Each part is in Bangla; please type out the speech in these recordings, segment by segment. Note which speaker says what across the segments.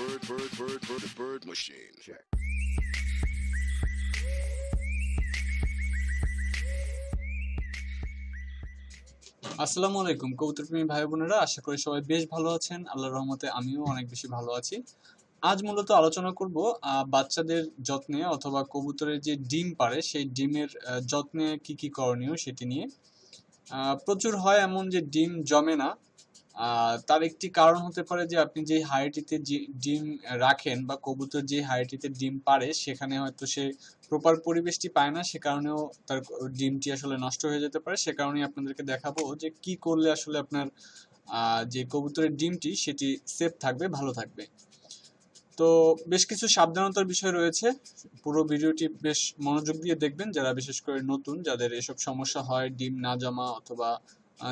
Speaker 1: bird, bird, bird, bird, bird machine. Check.
Speaker 2: আসসালামু আলাইকুম কবুতর প্রেমী ভাই বোনেরা আশা করি সবাই বেশ ভালো আছেন আল্লাহর রহমতে আমিও অনেক বেশি ভালো আছি আজ মূলত আলোচনা করব আহ, বাচ্চাদের যত্নে অথবা কবুতরের যে ডিম পারে সেই ডিমের আহ, যত্নে কি কি করণীয় সেটি নিয়ে আহ, প্রচুর হয় এমন যে ডিম জমে না তার একটি কারণ হতে পারে যে আপনি যে হাঁড়িটিতে যে- ডিম রাখেন বা কবুতর যে হাঁড়িটিতে ডিম পারে সেখানে হয়তো সে প্রপার পরিবেশটি পায় না, সে কারণেও তার ডিমটি আসলে নষ্ট হয়ে যেতে পারে। সে কারণেই আপনাদেরকে দেখাবো যে কি করলে আসলে আপনার যে কবুতরের ডিমটি, সেটি সেফ থাকবে, ভালো থাকবে। তো বেশ কিছু সাবধানতার বিষয় রয়েছে। পুরো ভিডিওটি বেশ মনোযোগ দিয়ে দেখবেন, যারা বিশেষ করে নতুন, যাদের এসব সমস্যা হয়, ডিম না জমা অথবা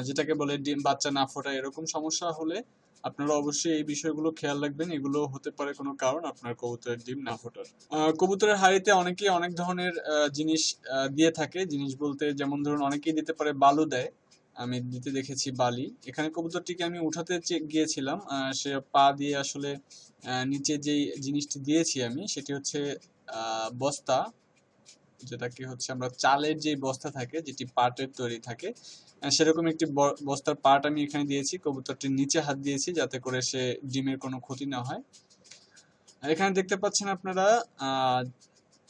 Speaker 2: যেটাকে বলে ডিম বাচ্চা না ফোটা এরকম সমস্যা হলে আপনারা অবশ্যই এই বিষয়গুলো খেয়াল রাখবেন। এগুলো হতে পারে কোনো কারণ, আপনার কবুতরের ডিম না ফোটার। কবুতরের হাড়িতে অনেকেই অনেক ধরনের জিনিস দিয়ে থাকে। জিনিস বলতে যেমন ধরুন অনেকেই দিতে পারে বালু দেয়। আমি দিতে দেখেছি বালি। এখানে কবুতরটিকে আমি উঠাতে গিয়েছিলাম। সে পা দিয়ে আসলে নিচে যেই জিনিসটি দিয়েছি আমি, সেটি হচ্ছে বস্তা। যেটাকে হচ্ছে, আমরা চালের যে বস্তা থাকে, যেটি পাটের তৈরি থাকে সেরকম একটি বস্তার পাট আমি এখানে দিয়েছি, কবুতরটির নিচে হাত দিয়েছি যাতে করে সে ডিমের কোনো ক্ষতি না হয়। এখানে দেখতে পাচ্ছেন আপনারা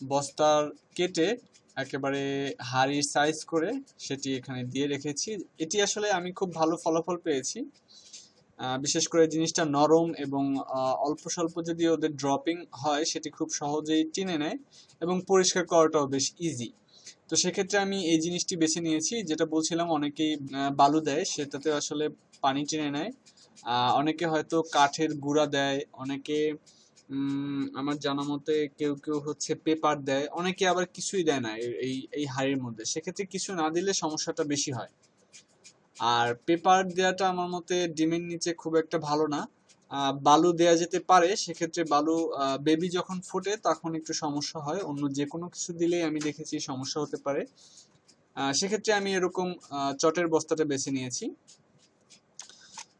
Speaker 2: বস্তার কেটে একেবারে হাড়ির সাইজ করে সেটি এখানে দিয়ে রেখেছি। এটি আসলে আমি খুব ভালো ফলাফল পেয়েছি। বিশেষ করে জিনিসটা নরম এবং অল্প স্বল্প যদি ওদের ড্রপিং হয়, সেটি খুব সহজেই টেনে নেয় এবং পরিষ্কার করাটাও বেশ ইজি তো সেক্ষেত্রে আমি এই জিনিসটি বেছে নিয়েছি, যেটা বলছিলাম অনেকেই বালু দেয়, সেটাতে আসলে পানি টেনে নেয়। অনেকে হয়তো কাঠের গুঁড়া দেয়, অনেকে আমার জানা মতে কেউ কেউ হচ্ছে পেপার দেয়, অনেকে আবার কিছুই দেয় না এই এই হাড়ির মধ্যে। সেক্ষেত্রে কিছু না দিলে সমস্যাটা বেশি হয়। আর পেপার দেওয়াটা আমার মতে ডিমের নিচে খুব একটা ভালো না। বালু দেয়া যেতে পারে, সেক্ষেত্রে বালু বেবি যখন ফোটে তখন একটু সমস্যা হয়। অন্য যে কোনো কিছু দিলেই আমি দেখেছি সমস্যা হতে পারে। সেক্ষেত্রে আমি এরকম চটের বস্তাটা বেছে নিয়েছি।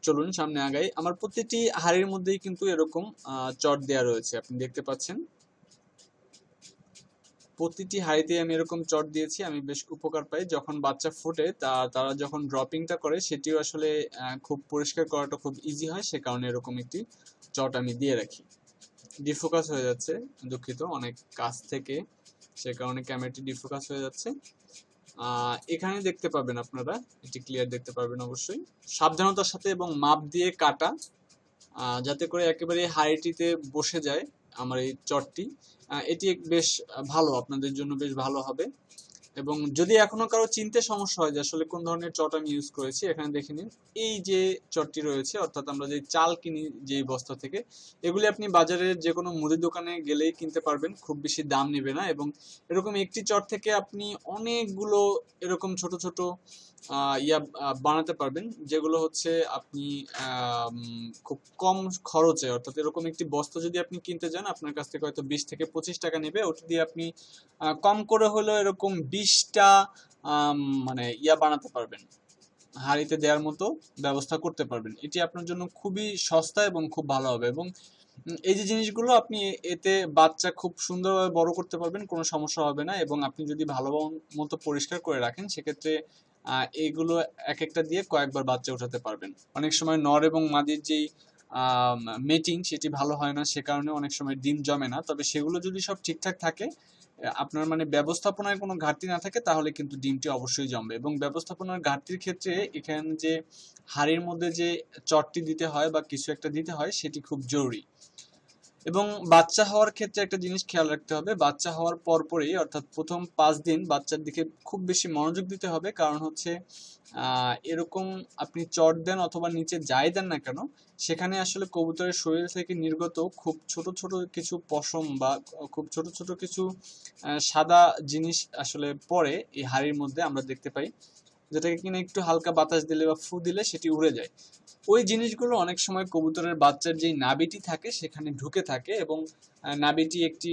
Speaker 2: চলুন সামনে আগাই। আমার প্রতিটি হাড়ির মধ্যেই কিন্তু এরকম চট দেয়া রয়েছে, আপনি দেখতে পাচ্ছেন। প্রতিটি হাঁড়িতে আমি এরকম চট দিয়েছি, আমি বেশ উপকার পাই। যখন বাচ্চা ফোটে, তা, তারা যখন ড্রপিংটা করে, সেটিও আসলে খুব পরিষ্কার করাটা খুব ইজি হয়। সে কারণে এরকম একটি চট আমি দিয়ে রাখি। ডিফোকাস হয়ে যাচ্ছে, দুঃখিত, অনেক কাছ থেকে। সে কারণে ক্যামেরাটি ডিফোকাস হয়ে যাচ্ছে। এখানে দেখতে পাবেন আপনারা, এটি ক্লিয়ার দেখতে পারবেন অবশ্যই। সাবধানতার সাথে এবং মাপ দিয়ে কাটা যাতে করে একেবারে হাঁড়িটিতে বসে যায়। আমার এই চটটি। এটি বেশ ভালো, আপনাদের জন্য বেশ ভালো হবে। এবং যদি এখনও কারও চিনতে সমস্যা হয় যে আসলে কোন ধরনের চট আমি ইউজ করেছি, এখানে দেখে নিন। এই যে চটটি রয়েছে, অর্থাৎ আমরা যে চাল কিনি যে বস্তা থেকে, এগুলি আপনি বাজারের যে কোনো মুদি দোকানে গেলেই কিনতে পারবেন, খুব বেশি দাম নেবে না। এবং এরকম একটি চট থেকে আপনি অনেকগুলো এরকম ছোট ছোট ইয়া বানাতে পারবেন, যেগুলো হচ্ছে আপনি খুব কম খরচে, অর্থাৎ এরকম একটি বস্তা যদি আপনি কিনতে যান আপনার কাছ থেকে হয়তো বিশ থেকে পঁচিশ টাকা নেবে, ওটা দিয়ে আপনি কম করে হলেও এরকম বিশটা মানে ইয়া বানাতে পারবেন, হাঁড়িতে দেওয়ার মতো ব্যবস্থা করতে পারবেন। এটি আপনার জন্য খুবই সস্তা এবং খুব ভালো হবে এবং এই যে জিনিসগুলো আপনি এতে বাচ্চা খুব সুন্দরভাবে বড় করতে পারবেন, কোনো সমস্যা হবে না এবং আপনি যদি ভালো মতো পরিষ্কার করে রাখেন, সেক্ষেত্রে আহ, এইগুলো এক একটা দিয়ে কয়েকবার বাচ্চা উঠাতে পারবেন। অনেক সময় নর এবং মাদির যেই মেটিং সেটি ভালো হয় না সে কারণে অনেক সময় ডিম জমে না। তবে সেগুলো যদি সব ঠিকঠাক থাকে আপনার মানে ব্যবস্থাপনায় কোনো ঘাটতি না থাকে তাহলে কিন্তু ডিমটি অবশ্যই জমবে। এবং ব্যবস্থাপনার ঘাটতির ক্ষেত্রে এখানে যে হাড়ির মধ্যে যে চটটি দিতে হয় বা কিছু একটা দিতে হয় সেটি খুব জরুরি। এবং বাচ্চা হওয়ার ক্ষেত্রে একটা জিনিস খেয়াল রাখতে হবে, বাচ্চা হওয়ার পরপরই, অর্থাৎ প্রথম পাঁচ দিন বাচ্চার দিকে খুব বেশি মনোযোগ দিতে হবে, কারণ হচ্ছে এরকম আপনি চট দেন অথবা নিচে যাই দেন না কেন, সেখানে আসলে কবুতরের শরীর থেকে নির্গত খুব ছোট ছোট কিছু পশম বা খুব ছোট ছোট কিছু সাদা জিনিস আসলে পরে এই হাড়ির মধ্যে আমরা দেখতে পাই। যেটাকে কিনা একটু হালকা বাতাস দিলে বা ফু দিলে সেটি উড়ে যায়। ওই জিনিসগুলো অনেক সময় কবুতরের বাচ্চার যেই নাবিটি থাকে সেখানে ঢুকে থাকে এবং নাবিটি একটি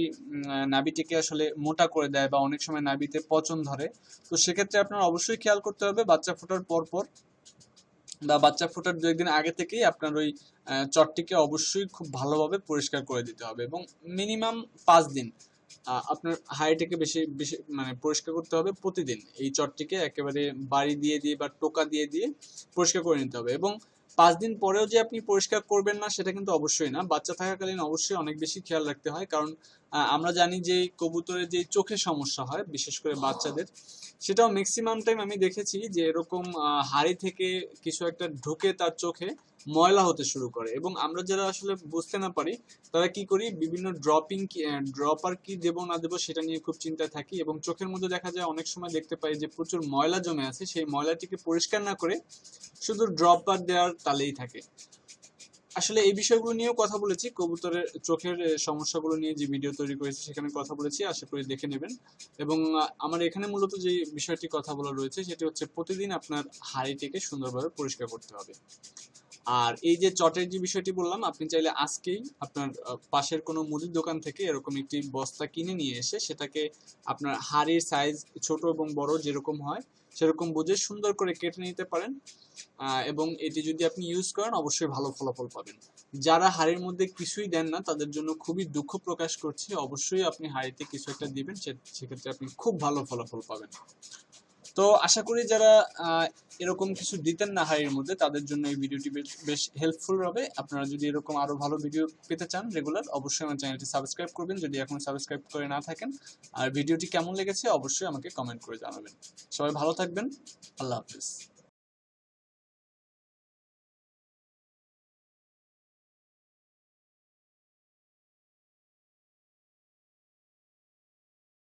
Speaker 2: নাবিটিকে আসলে মোটা করে দেয় বা অনেক সময় নাবিতে পচন ধরে। তো সেক্ষেত্রে আপনার অবশ্যই খেয়াল করতে হবে বাচ্চা ফোটার পর পর বা বাচ্চা ফোটার দু একদিন আগে থেকেই আপনার ওই চটটিকে অবশ্যই খুব ভালোভাবে পরিষ্কার করে দিতে হবে এবং মিনিমাম পাঁচ দিন। আপনার হাঁড়িটাকে বেশি বেশি মানে পরিষ্কার করতে হবে প্রতিদিন। এই চটটিকে একেবারে বাড়ি দিয়ে দিয়ে বা টোকা দিয়ে দিয়ে পরিষ্কার করে নিতে হবে। এবং পাঁচ দিন পরেও যে আপনি পরিষ্কার করবেন না, সেটা কিন্তু অবশ্যই না। বাচ্চা থাকাকালীন অবশ্যই অনেক বেশি খেয়াল রাখতে হয়। কারণ আমরা জানি যে কবুতরের যে চোখে সমস্যা হয়, বিশেষ করে বাচ্চাদের, সেটাও ম্যাক্সিমাম টাইম আমি দেখেছি যে এরকম হাড়ি থেকে কিছু একটা ঢুকে তার চোখে ময়লা হতে শুরু করে। এবং আমরা যারা আসলে বুঝতে না পারি, তারা কি করি, বিভিন্ন ড্রপিং ড্রপার কি দেবো, না দেবো, সেটা নিয়ে খুব চিন্তায় থাকি। এবং চোখের মধ্যে দেখা যায়, অনেক সময় দেখতে পাই যে প্রচুর ময়লা জমে আছে, সেই ময়লাটিকে পরিষ্কার না করে শুধু ড্রপার দেওয়ার তালেই থাকে। আসলে এই বিষয়গুলো নিয়েও কথা বলেছি, কবুতরের চোখের সমস্যাগুলো নিয়ে যে ভিডিও তৈরি করেছি সেখানে কথা বলেছি, আশা করি দেখে নেবেন। এবং আমার এখানে মূলত যে বিষয়টি কথা বলা রয়েছে সেটি হচ্ছে প্রতিদিন আপনার হাড়িটিকে সুন্দরভাবে পরিষ্কার করতে হবে। আর এই যে চটের যে বিষয়টি বললাম, আপনি চাইলে আজকেই আপনার পাশের কোনো মুদির দোকান থেকে এরকম একটি বস্তা কিনে নিয়ে এসে সেটাকে আপনার হাড়ির সাইজ ছোট এবং বড় যেরকম হয়, সেরকম বুঝে সুন্দর করে কেটে নিতে পারেন। এবং এটি যদি আপনি ইউজ করেন, অবশ্যই ভালো ফলাফল পাবেন। যারা হাড়ির মধ্যে কিছুই দেন না, তাদের জন্য খুবই দুঃখ প্রকাশ করছি। অবশ্যই আপনি হাড়িতে কিছু একটা দিবেন সেক্ষেত্রে আপনি খুব ভালো ফলাফল পাবেন। তো আশা করি যারা এরকম কিছু দিতেন না হাড়ির মধ্যে, তাদের জন্য এই ভিডিওটি বেশ বেশ হেল্পফুল হবে। আপনারা যদি এরকম আরও ভালো ভিডিও পেতে চান রেগুলার অবশ্যই আমার চ্যানেলটি সাবস্ক্রাইব করবেন। যদি এখন সাবস্ক্রাইব করে না থাকেন, আর ভিডিওটি কেমন লেগেছে অবশ্যই আমাকে কমেন্ট করে জানাবেন। সবাই ভালো থাকবেন। আল্লাহ হাফিজ।